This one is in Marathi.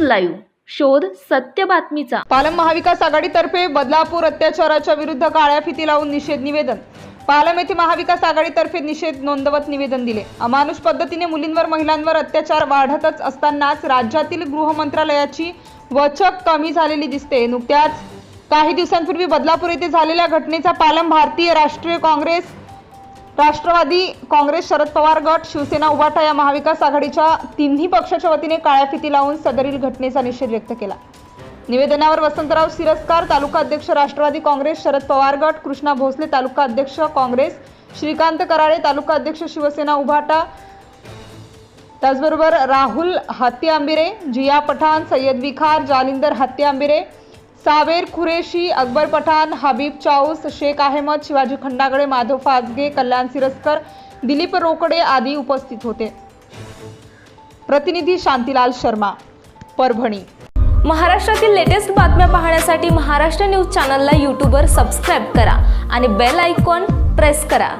लाईव्ह. शोध सत्य बातमीचा. पालम महाविकास आघाडीतर्फे बदलापूर अत्याचाराच्या विरुद्ध काळ्या फिती लावून निषेध निवेदन. पालम येथे महाविकास आघाडीतर्फे निषेध नोंदवत निवेदन दिले. अमानुष पद्धतीने मुलींवर महिलांवर अत्याचार वाढतच असतानाच राज्यातील गृह मंत्रालयाची वचक कमी झालेली दिसते. नुकत्याच काही दिवसांपूर्वी बदलापूर येथे झालेल्या घटनेचा पालम भारतीय राष्ट्रीय काँग्रेस राष्ट्रवादी काँग्रेस शरद पवार गट शिवसेना उभाटा या महाविकास आघाडीच्या तिन्ही पक्षाच्या वतीने काळ्या फिती लावून सदरील घटनेचा निषेध व्यक्त केला. निवेदनावर वसंतराव सिरस्कार तालुका अध्यक्ष राष्ट्रवादी काँग्रेस शरद पवार गट कृष्णा भोसले तालुका अध्यक्ष काँग्रेस श्रीकांत कराळे तालुका अध्यक्ष शिवसेना उभाटा त्याचबरोबर राहुल हत्ती आंबिरे जिया पठाण सय्यद विखार जालिंदर हत्ती आंबिरे सावेर खुरेशी अकबर पठाण हबीब चाऊस शेख अहमद शिवाजी खंडागळे माधव फाजगे कल्याण सिरस्कर दिलीप रोकडे आदी उपस्थित होते. प्रतिनिधी शांतीलाल शर्मा परभणी. महाराष्ट्रातील लेटेस्ट बातम्या पाहण्यासाठी महाराष्ट्र न्यूज चॅनलला यूट्यूबवर सबस्क्राईब करा आणि बेल आयकॉन प्रेस करा.